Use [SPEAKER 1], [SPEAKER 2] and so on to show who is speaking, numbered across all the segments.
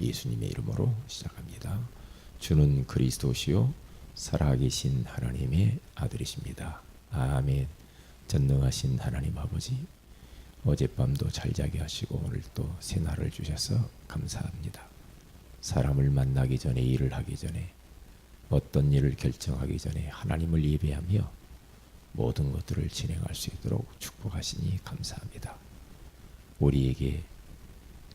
[SPEAKER 1] 예수님의 이름으로 시작합니다. 주는 그리스도시요 살아계신 하나님의 아들이십니다. 아멘. 전능하신 하나님 아버지 어젯밤도 잘 자게 하시고 오늘 또 새날을 주셔서 감사합니다. 사람을 만나기 전에 일을 하기 전에 어떤 일을 결정하기 전에 하나님을 예배하며 모든 것들을 진행할 수 있도록 축복하시니 감사합니다. 우리에게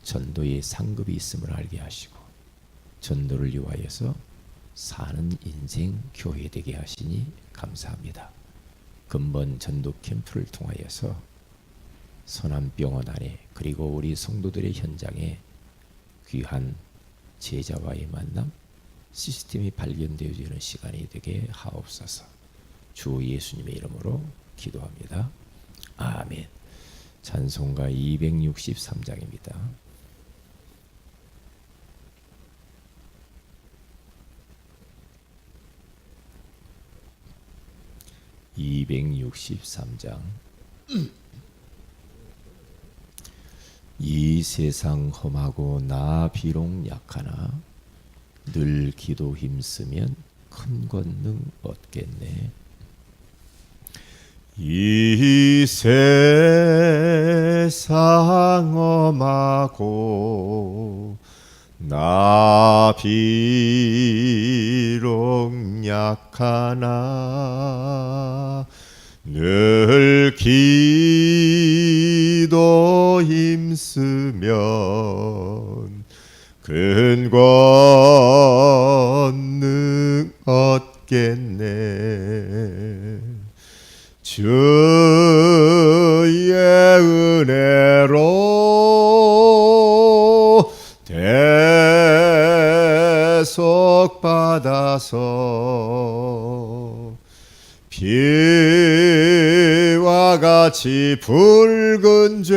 [SPEAKER 1] 전도의 상급이 있음을 알게 하시고 전도를 위하여서 사는 인생 교회 되게 하시니 감사합니다. 근본 전도 캠프를 통하여서 선암병원 안에 그리고 우리 성도들의 현장에 귀한 제자와의 만남 시스템이 발견되어지는 시간이 되게 하옵소서. 주 예수님의 이름으로 기도합니다. 아멘. 찬송가 263장입니다. (263장) 이 세상 험하고 나 비록 약하나 늘 기도 힘쓰면 큰 권능 얻겠네.
[SPEAKER 2] 이 세상 험하고 나 비록 약하나 늘 기도 힘쓰면 큰권 같이 붉은 죄눈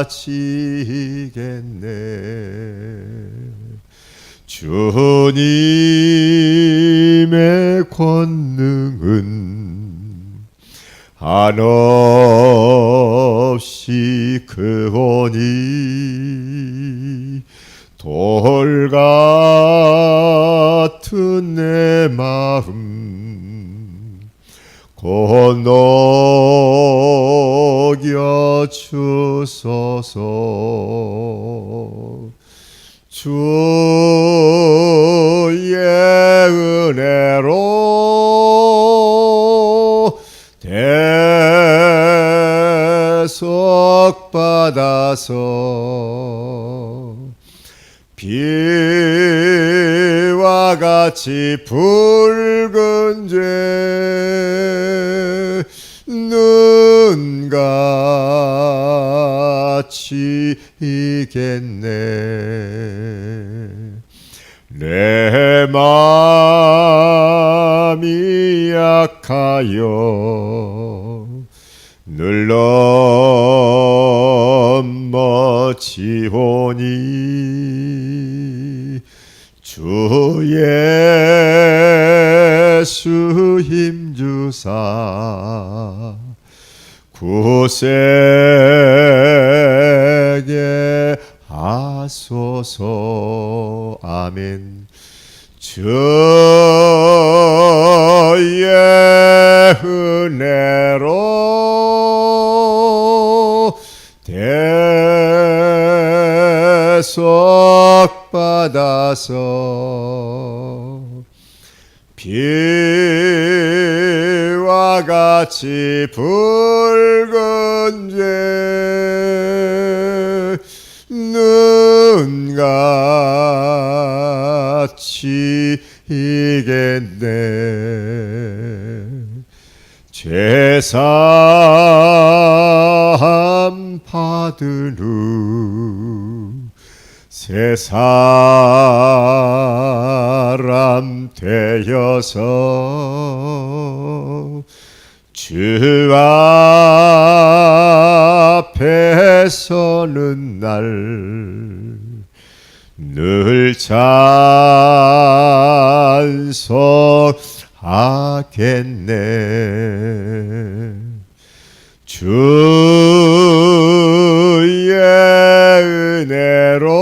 [SPEAKER 2] 같이겠네. 주님의 권능은 한없이 크오니 돌같 같이 붉은 죄 눈 같이 이겠네. 내 마음이 약하여 늘 넘어지오니 주 예수 힘주사 구세게 하소서. 아멘. 주 받아서 비와 같이 붉은 죄 눈 같이 이겠네. 죄삼 받은 후 세 사람 되어서 주 앞에 서는 날 늘 찬송하겠네. 주의 은혜로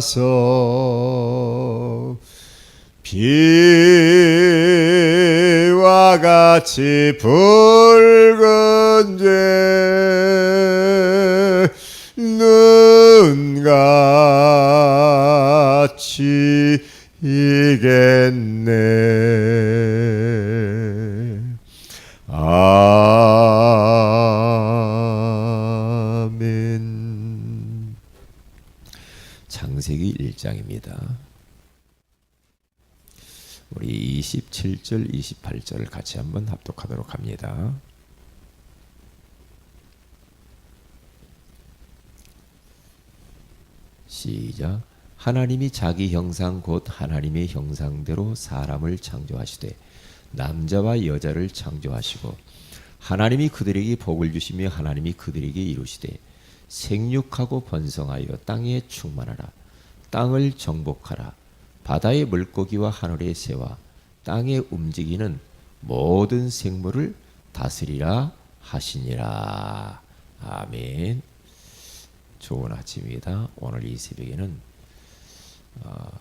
[SPEAKER 2] 라서 비와 같이 붉은 죄 눈 같이 이겠네
[SPEAKER 1] 창세기 1장입니다. 우리 27절, 28절을 같이 한번 합독하도록 합니다. 시작. 하나님이 자기 형상 곧 하나님의 형상대로 사람을 창조하시되 남자와 여자를 창조하시고 하나님이 그들에게 복을 주시며 하나님이 그들에게 이루시되 생육하고 번성하여 땅에 충만하라 땅을 정복하라. 바다의 물고기와 하늘의 새와 땅에 움직이는 모든 생물을 다스리라 하시니라. 아멘. 좋은 아침입니다. 오늘 이 새벽에는 어,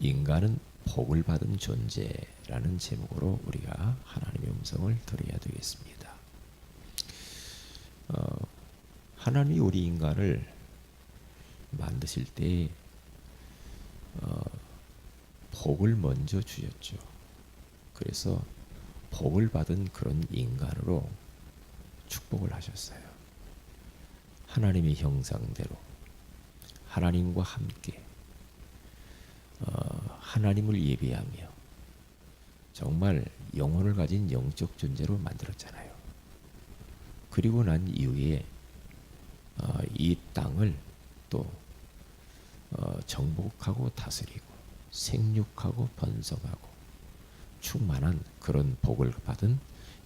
[SPEAKER 1] 인간은 복을 받은 존재라는 제목으로 우리가 하나님의 음성을 들어야 되겠습니다. 어, 하나님이 우리 인간을 만드실 때 어, 복을 먼저 주셨죠. 그래서 복을 받은 그런 인간으로 축복을 하셨어요. 하나님의 형상대로 하나님과 함께 어, 하나님을 예배하며 정말 영혼을 가진 영적 존재로 만들었잖아요. 그리고 난 이후에 어, 이 땅을 또 어, 정복하고 다스리고 생육하고 번성하고 충만한 그런 복을 받은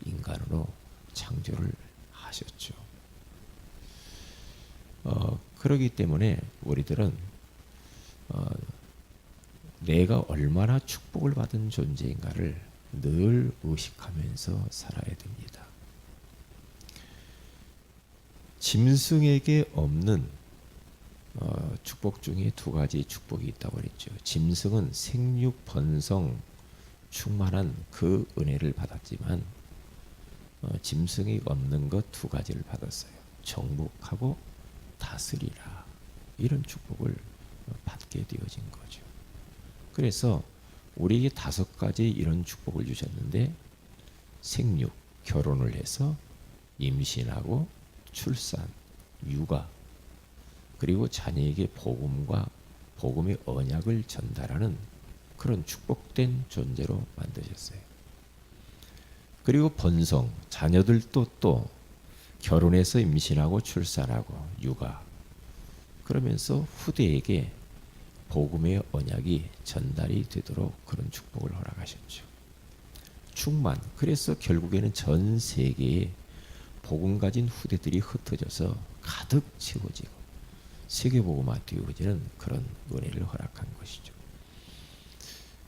[SPEAKER 1] 인간으로 창조를 하셨죠. 어, 그러기 때문에 우리들은 어, 내가 얼마나 축복을 받은 존재인가를 늘 의식하면서 살아야 됩니다. 짐승에게 없는 어, 축복 중에 두 가지 축복이 있다고 그랬죠. 짐승은 생육 번성 충만한 그 은혜를 받았지만 어, 짐승이 없는 것 두 가지를 받았어요. 정복하고 다스리라 이런 축복을 받게 되어진 거죠. 그래서 우리에게 다섯 가지 이런 축복을 주셨는데 생육, 결혼을 해서 임신하고 출산, 육아 그리고 자녀에게 복음과 복음의 언약을 전달하는 그런 축복된 존재로 만드셨어요. 그리고 번성, 자녀들도 또 결혼해서 임신하고 출산하고 육아 그러면서 후대에게 복음의 언약이 전달이 되도록 그런 축복을 허락하셨죠. 충만. 그래서 결국에는 전 세계에 복음 가진 후대들이 흩어져서 가득 채워지고 세계 복음화 되어지는 그런 은혜를 허락한 것이죠.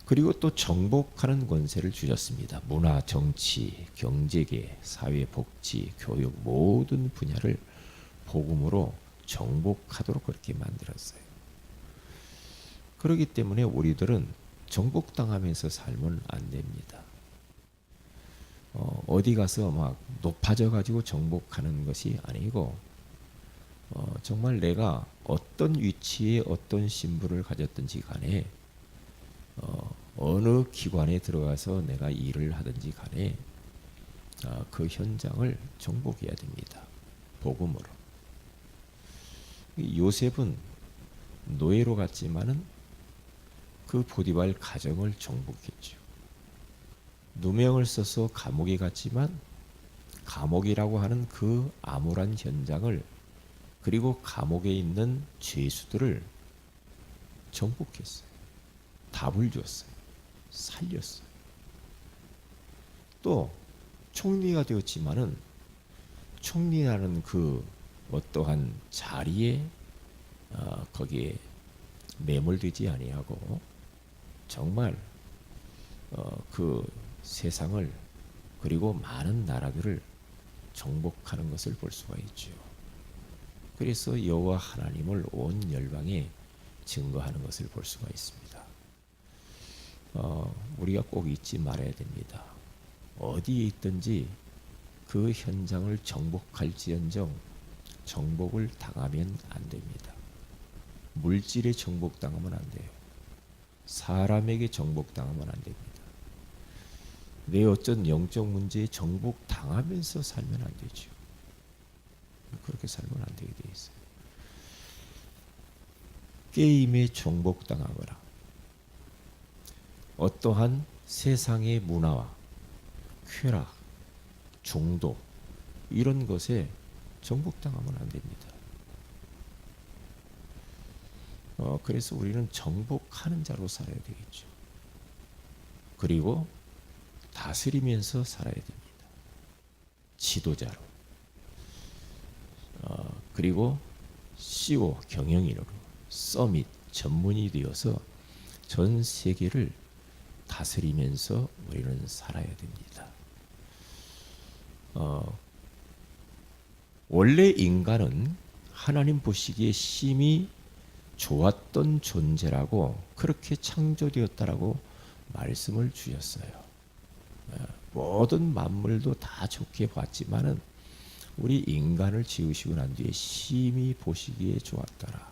[SPEAKER 1] 그리고 또 정복하는 권세를 주셨습니다. 문화, 정치, 경제계, 사회, 복지, 교육 모든 분야를 복음으로 정복하도록 그렇게 만들었어요. 그렇기 때문에 우리들은 정복당하면서 살면 안 됩니다. 어, 어디 가서 막 높아져 가지고 정복하는 것이 아니고 어, 정말 내가 어떤 위치에 어떤 신분을 가졌든지 간에 어, 어느 기관에 들어가서 내가 일을 하든지 간에 어, 그 현장을 정복해야 됩니다. 복음으로. 요셉은 노예로 갔지만은 그 보디발 가정을 정복했죠. 누명을 써서 감옥에 갔지만 감옥이라고 하는 그 암울한 현장을 그리고 감옥에 있는 죄수들을 정복했어요. 답을 줬어요. 살렸어요. 또 총리가 되었지만은 총리라는 그 어떠한 자리에 어, 거기에 매몰되지 아니하고 정말 어, 그 세상을 그리고 많은 나라들을 정복하는 것을 볼 수가 있죠. 그래서 여호와 하나님을 온 열방에 증거하는 것을 볼 수가 있습니다. 어, 우리가 꼭 잊지 말아야 됩니다. 어디에 있든지 그 현장을 정복할지언정 정복을 당하면 안 됩니다. 물질에 정복당하면 안 돼요. 사람에게 정복당하면 안 됩니다. 내 어떤 영적 문제에 정복당하면서 살면 안 되죠. 그렇게 살면 안 되게 돼 있어요. 게임에 정복당하거나 어떠한 세상의 문화와 쾌락, 중독 이런 것에 정복당하면 안 됩니다. 어, 그래서 우리는 정복하는 자로 살아야 되겠죠. 그리고 다스리면서 살아야 됩니다. 지도자로. 어, 그리고 CEO 경영인으로 서밋 전문이 되어서 전 세계를 다스리면서 우리는 살아야 됩니다. 어, 원래 인간은 하나님 보시기에 심히 좋았던 존재라고 그렇게 창조되었다라고 말씀을 주셨어요. 어, 모든 만물도 다 좋게 봤지만은 우리 인간을 지으시고 난 뒤에 심히 보시기에 좋았더라.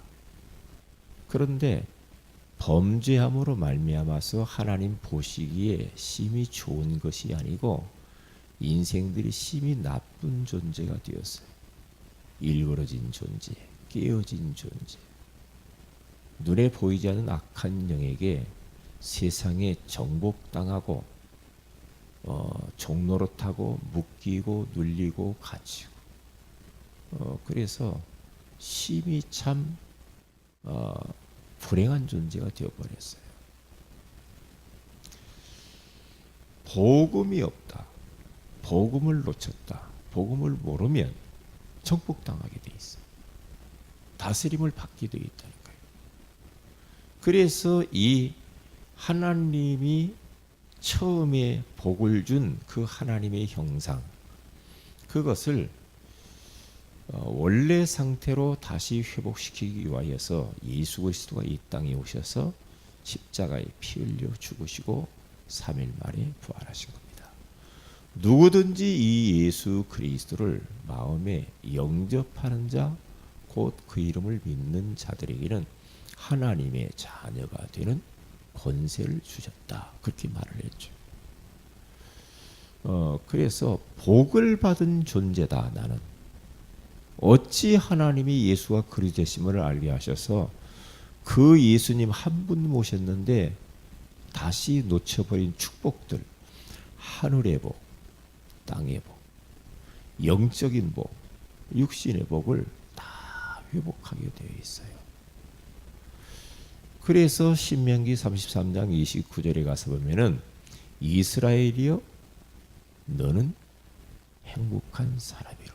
[SPEAKER 1] 그런데 범죄함으로 말미암아서 하나님 보시기에 심히 좋은 것이 아니고 인생들이 심히 나쁜 존재가 되었어요. 일그러진 존재, 깨어진 존재. 눈에 보이지 않는 악한 영에게 세상에 정복당하고 어, 종노릇하고 묶이고 눌리고 갇히고 어, 그래서 심히 참 어, 불행한 존재가 되어버렸어요. 복음이 없다. 복음을 놓쳤다. 복음을 모르면 정복당하게 돼 있어요. 다스림을 받게 되어 있다니까요. 그래서 이 하나님이 처음에 복을 준 그 하나님의 형상 그것을 어, 원래 상태로 다시 회복시키기 위하여서 예수 그리스도가 이 땅에 오셔서 십자가에 피 흘려 죽으시고 3일 만에 부활하신 겁니다. 누구든지 이 예수 그리스도를 마음에 영접하는 자, 곧 그 이름을 믿는 자들에게는 하나님의 자녀가 되는 권세를 주셨다. 그렇게 말을 했죠. 어, 그래서 복을 받은 존재다 나는. 어찌 하나님이 예수가 그리스도심을 알게 하셔서 그 예수님 한 분 모셨는데 다시 놓쳐버린 축복들, 하늘의 복, 땅의 복, 영적인 복, 육신의 복을 다 회복하게 되어 있어요. 그래서 신명기 33장 29절에 가서 보면은 이스라엘이여 너는 행복한 사람이로다.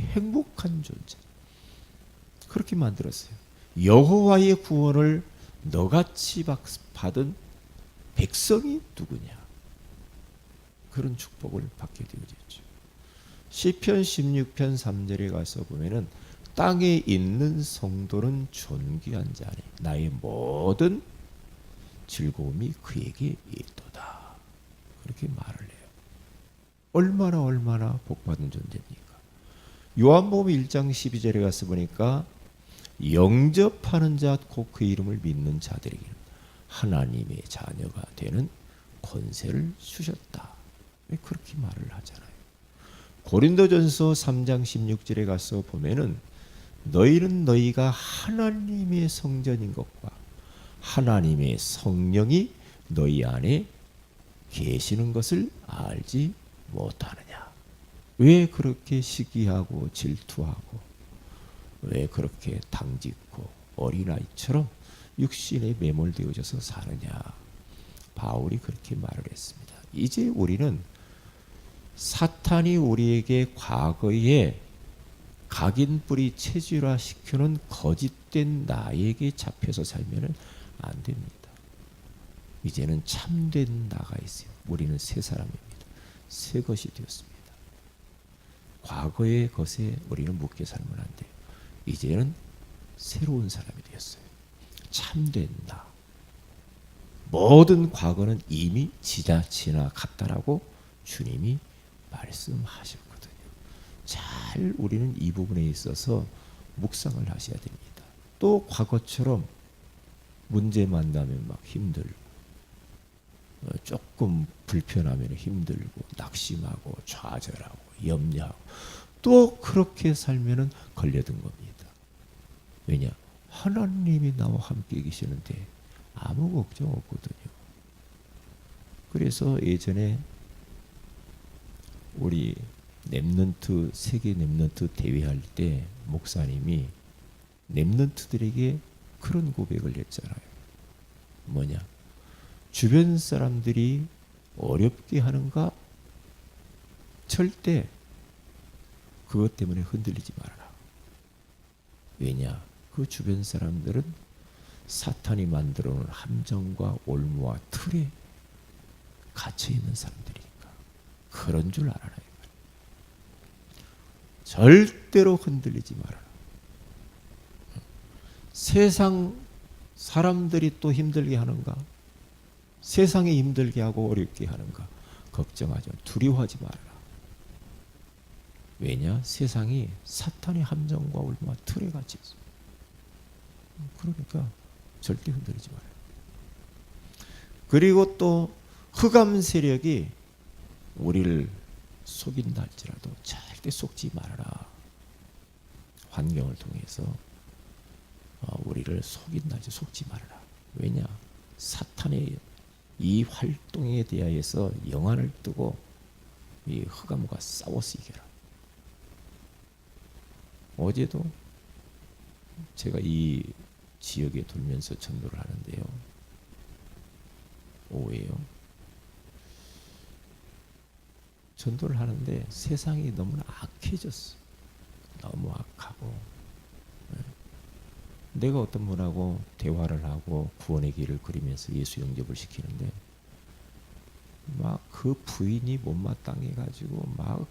[SPEAKER 1] 행복한 존재. 그렇게 만들었어요. 여호와의 구원을 너같이 받은 백성이 누구냐? 그런 축복을 받게 되어졌죠. 시편 16편 3절에 가서 보면은 땅에 있는 성도는 존귀한 자니 나의 모든 즐거움이 그에게 있도다. 그렇게 말을 해요. 얼마나 얼마나 복받은 존재입니까? 요한복음 1장 12절에 가서 보니까 영접하는 자 곧 그 이름을 믿는 자들에게는 하나님의 자녀가 되는 권세를 주셨다. 왜 그렇게 말을 하잖아요. 고린도전서 3장 16절에 가서 보면은 너희는 너희가 하나님의 성전인 것과 하나님의 성령이 너희 안에 계시는 것을 알지 못하느냐? 왜 그렇게 시기하고 질투하고 왜 그렇게 당짓고 어린아이처럼 육신에 매몰되어져서 사느냐? 바울이 그렇게 말을 했습니다. 이제 우리는 사탄이 우리에게 과거에 각인 뿌리 체질화 시켜놓은 거짓된 나에게 잡혀서 살면은 안 됩니다. 이제는 참된 나가 있어요. 우리는 새 사람입니다. 새 것이 되었습니다. 과거의 것에 우리는 묶여 살면 안 돼요. 이제는 새로운 사람이 되었어요. 참된 나. 모든 과거는 이미 지나치나갔다라고 주님이 말씀하셨거든요. 잘 우리는 이 부분에 있어서 묵상을 하셔야 됩니다. 또 과거처럼 문제 만나면 막 힘들고 어, 조금 불편하면 힘들고 낙심하고 좌절하고 염려하고 또 그렇게 살면은 걸려든 겁니다. 왜냐? 하나님이 나와 함께 계시는데 아무 걱정 없거든요. 그래서 예전에 우리 랩넌트 세계 랩넌트 대회할 때 목사님이 랩넌트들에게 그런 고백을 했잖아요. 뭐냐? 주변 사람들이 어렵게 하는가? 절대 그것 때문에 흔들리지 말아라. 왜냐? 그 주변 사람들은 사탄이 만들어 놓은 함정과 올무와 틀에 갇혀 있는 사람들이니까 그런 줄 알아라. 절대로 흔들리지 말아라. 세상 사람들이 또 힘들게 하는가? 세상이 힘들게 하고 어렵게 하는가? 걱정하지 마. 두려워하지 말아라. 왜냐? 세상이 사탄의 함정과 올무와 틀에 갇혀 있어. 그러니까 절대 흔들리지 말아요. 그리고 또 흑암 세력이 우리를 속인다 할지라도 절대 속지 말아라. 환경을 통해서 어, 우리를 속인다 할지 속지 말아라. 왜냐? 사탄의 이 활동에 대하여서 영안을 뜨고 이 흑암과 싸워서 이겨라. 어제도 제가 이 지역에 돌면서 전도를 하는데요. 오후에요. 전도를 하는데 세상이 너무나 악해졌어. 너무 악하고. 예. 내가 어떤 분하고 대화를 하고 구원의 길을 그리면서 예수 영접을 시키는데 막 그 부인이 못마땅해 가지고 막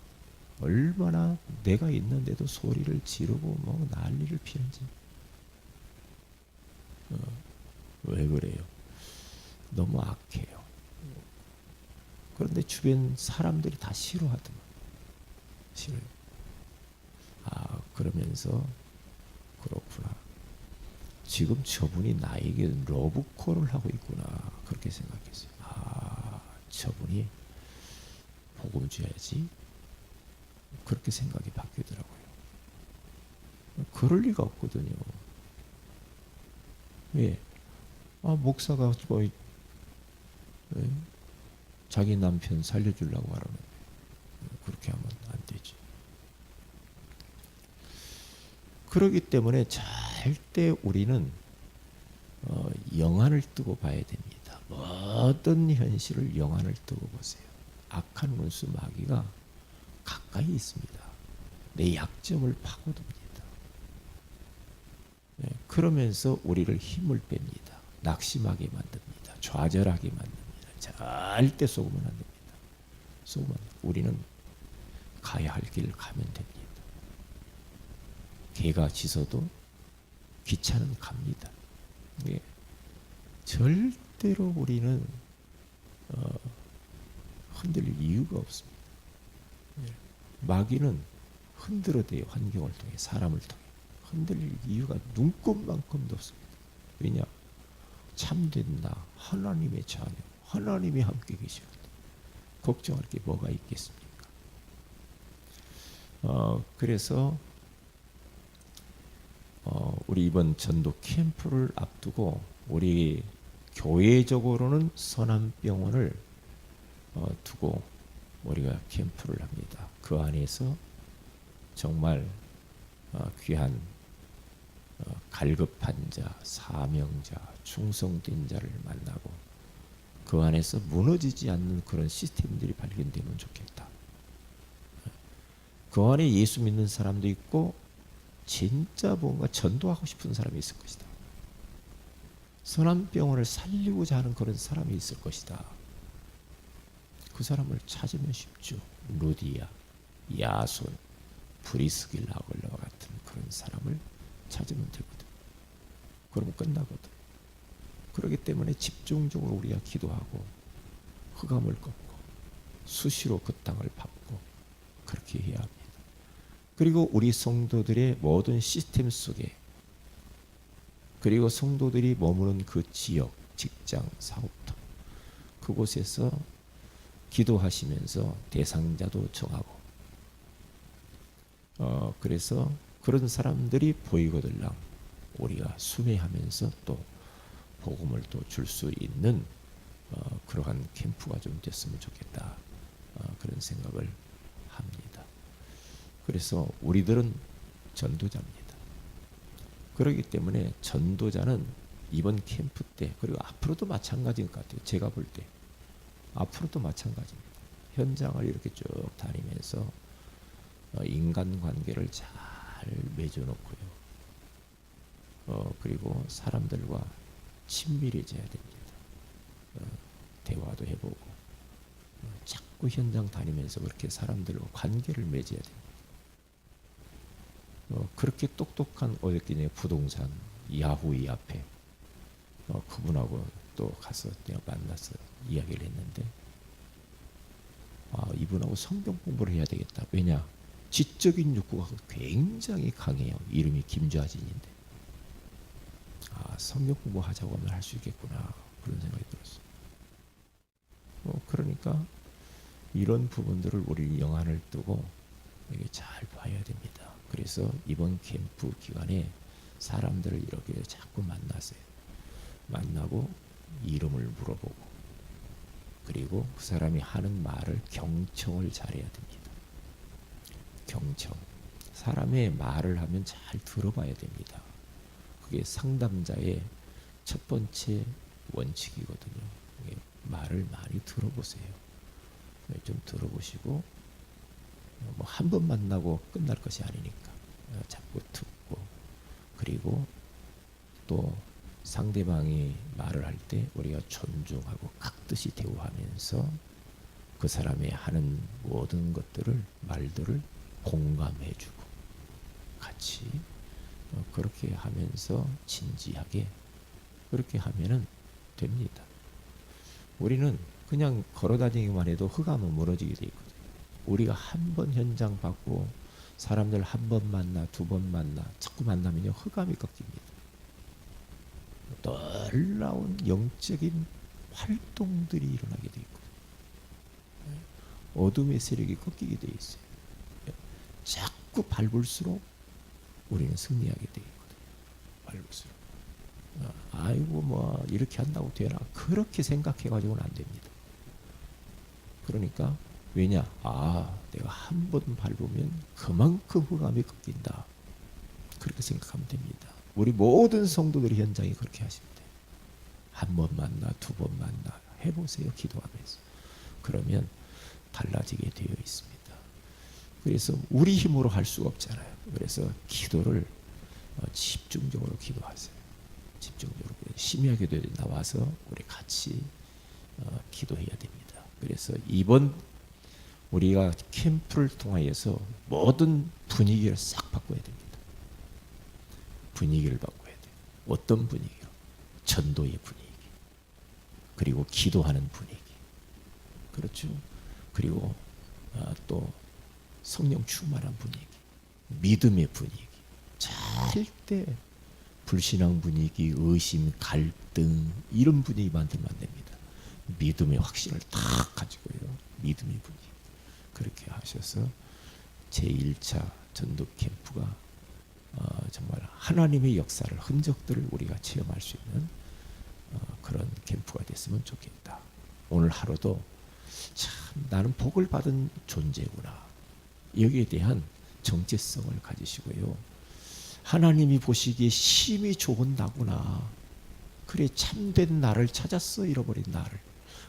[SPEAKER 1] 얼마나 내가 있는데도 소리를 지르고 뭐 난리를 피는지 어, 왜 그래요? 너무 악해요. 그런데 주변 사람들이 다 싫어하더만. 싫어요. 아, 그러면서 그렇구나. 지금 저분이 나에게 러브콜을 하고 있구나. 그렇게 생각했어요. 아, 저분이 복음 줘야지. 그렇게 생각이 바뀌더라고요. 그럴 리가 없거든요. 왜? 아, 목사가 뭐 왜? 자기 남편 살려주려고 하라는 그렇게 하면 안 되지. 그렇기 때문에 절대 우리는 어, 영안을 뜨고 봐야 됩니다. 모든 현실을 영안을 뜨고 보세요. 악한 원수 마귀가 가까이 있습니다. 내 약점을 파고듭니다. 네, 그러면서 우리를 힘을 뺍니다. 낙심하게 만듭니다. 좌절하게 만듭니다. 절대 속으면 안 됩니다. 속으면 우리는 가야 할 길을 가면 됩니다. 개가 짖어도 기차는 갑니다. 예. 절대로 우리는 어, 흔들릴 이유가 없습니다. 예. 마귀는 흔들어대요 환경을 통해 사람을 통해 흔들릴 이유가 눈꼽만큼도 없습니다. 왜냐? 참된 나 하나님의 자녀 하나님이 함께 계시거든. 걱정할 게 뭐가 있겠습니까? 어, 그래서 어, 우리 이번 전도 캠프를 앞두고 우리 교회적으로는 선암병원을 어, 두고 우리가 캠프를 합니다. 그 안에서 정말 어, 귀한 어, 갈급한 자, 사명자, 충성된 자를 만나고 그 안에서 무너지지 않는 그런 시스템들이 발견되면 좋겠다. 그 안에 예수 믿는 사람도 있고 진짜 뭔가 전도하고 싶은 사람이 있을 것이다. 선한 병원을 살리고자 하는 그런 사람이 있을 것이다. 그 사람을 찾으면 쉽죠. 루디아, 야손, 브리스길라 아굴라와 같은 그런 사람을 찾으면 되거든. 그러면 끝나거든. 그렇기 때문에 집중적으로 우리가 기도하고 흑암을 꺾고 수시로 그 땅을 밟고 그렇게 해야 합니다. 그리고 우리 성도들의 모든 시스템 속에 그리고 성도들이 머무는 그 지역, 직장, 사업터 그곳에서 기도하시면서 대상자도 정하고 어 그래서 그런 사람들이 보이거들랑 우리가 순회하면서 또 복음을 또 줄 수 있는 어, 그러한 캠프가 좀 됐으면 좋겠다 어, 그런 생각을 합니다. 그래서 우리들은 전도자입니다. 그렇기 때문에 전도자는 이번 캠프 때 그리고 앞으로도 마찬가지인 것 같아요. 제가 볼 때 앞으로도 마찬가지입니다. 현장을 이렇게 쭉 다니면서 어, 인간관계를 잘 맺어놓고요. 어, 그리고 사람들과 친밀해져야 됩니다. 어, 대화도 해보고 어, 자꾸 현장 다니면서 그렇게 사람들과 관계를 맺어야 됩니다. 어, 그렇게 똑똑한 어저께 부동산 야후이 앞에 어, 그분하고 또 가서 내가 만나서 이야기를 했는데 아, 이분하고 성경 공부를 해야 되겠다. 왜냐? 지적인 욕구가 굉장히 강해요. 이름이 김좌진인데. 아, 성경 공부하자고 하면 할 수 있겠구나. 그런 생각이 들었어요. 어, 그러니까 이런 부분들을 우리 영안을 뜨고 이게 잘 봐야 됩니다. 그래서 이번 캠프 기간에 사람들을 이렇게 자꾸 만나세요. 만나고 이름을 물어보고 그리고 그 사람이 하는 말을 경청을 잘해야 됩니다. 경청. 사람의 말을 하면 잘 들어봐야 됩니다. 그게 상담자의 첫 번째 원칙이거든요. 말을 많이 들어보세요. 네, 좀 들어보시고 뭐 한 번 만나고 끝날 것이 아니니까 어, 자꾸 듣고 그리고 또 상대방이 말을 할 때 우리가 존중하고 각듯이 대우하면서 그 사람이 하는 모든 것들을 말들을 공감해주고 같이 어, 그렇게 하면서 진지하게 그렇게 하면은 됩니다. 우리는 그냥 걸어다니기만 해도 흑암은 무너지게 돼 있거든요. 우리가 한 번 현장 받고 사람들 한 번 만나 두 번 만나 자꾸 만나면요 흑암이 꺾입니다. 놀라운 영적인 활동들이 일어나게 돼 있거든요. 어둠의 세력이 꺾이게 돼 있어요. 자꾸 밟을수록 우리는 승리하게 돼 있거든요. 밟을수록. 어, 아이고 뭐 이렇게 한다고 되나 그렇게 생각해 가지고는 안 됩니다. 그러니까 왜냐? 아, 내가 한 번 밟으면 그만큼 흑암이 꺾인다. 그렇게 생각하면 됩니다. 우리 모든 성도들이 현장에 그렇게 돼요. 한번 만나, 두 번 만나 해보세요. 기도하면서. 그러면 달라지게 되어 있습니다. 그래서 우리 힘으로 할 수가 없잖아요. 그래서 기도를 어, 집중적으로 기도하세요. 집중적으로 심야기도에 나와서 우리 같이 어, 기도해야 됩니다. 그래서 이번 우리가 캠프를 통하여서 모든 분위기를 싹 바꿔야 됩니다. 분위기를 바꿔야 돼요. 어떤 분위기로? 전도의 분위기. 그리고 기도하는 분위기. 그렇죠. 그리고 아, 또 성령 충만한 분위기. 믿음의 분위기. 절대 불신앙 분위기, 의심, 갈등 이런 분위기 만들면 안 됩니다. 믿음의 확신을 딱 가지고요. 믿음의 분위기. 그렇게 하셔서 제1차 전도 캠프가 어, 정말 하나님의 역사를 흔적들을 우리가 체험할 수 있는 어, 그런 캠프가 됐으면 좋겠다. 오늘 하루도 참 나는 복을 받은 존재구나. 여기에 대한 정체성을 가지시고요. 하나님이 보시기에 심히 좋은 나구나. 그래 참된 나를 찾았어 잃어버린 나를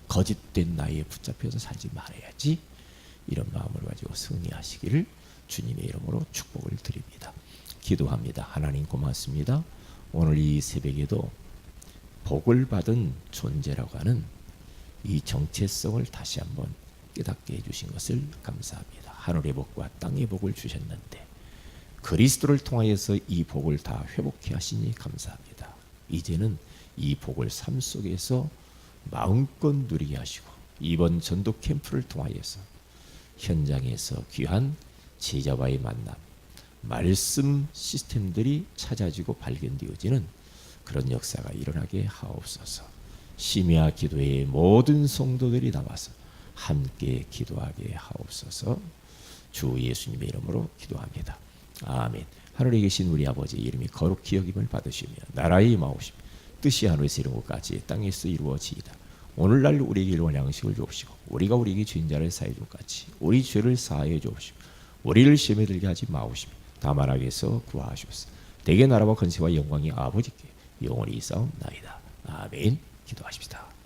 [SPEAKER 1] 거짓된 나에 붙잡혀서 살지 말아야지. 이런 마음을 가지고 승리하시기를 주님의 이름으로 축복을 드립니다. 기도합니다. 하나님 고맙습니다. 오늘 이 새벽에도 복을 받은 존재라고 하는 이 정체성을 다시 한번 깨닫게 해주신 것을 감사합니다. 하늘의 복과 땅의 복을 주셨는데 그리스도를 통하여서 이 복을 다 회복해 하시니 감사합니다. 이제는 이 복을 삶 속에서 마음껏 누리게 하시고 이번 전도 캠프를 통하여서 현장에서 귀한 제자와의 만남, 말씀 시스템들이 찾아지고 발견되어지는 그런 역사가 일어나게 하옵소서. 심야 기도에 모든 성도들이 나와서 함께 기도하게 하옵소서. 주 예수님의 이름으로 기도합니다. 아멘. 하늘에 계신 우리 아버지 이름이 거룩히 여김을 받으시며 나라의 임하오심 뜻이 하늘에서 이룬 것 같이 땅에서 이루어지이다. 오늘날 우리에게 일원 양식을 주옵시고 우리가 우리에게 죄인자를 사해 준 같이 우리 죄를 사하여 주옵시고 우리를 시험에 들게 하지 마옵시며 악에서 구하시옵소서. 대개 나라와 건세와 영광이 아버지께 영원히 있사옵나이다. 아멘. 기도하십시다.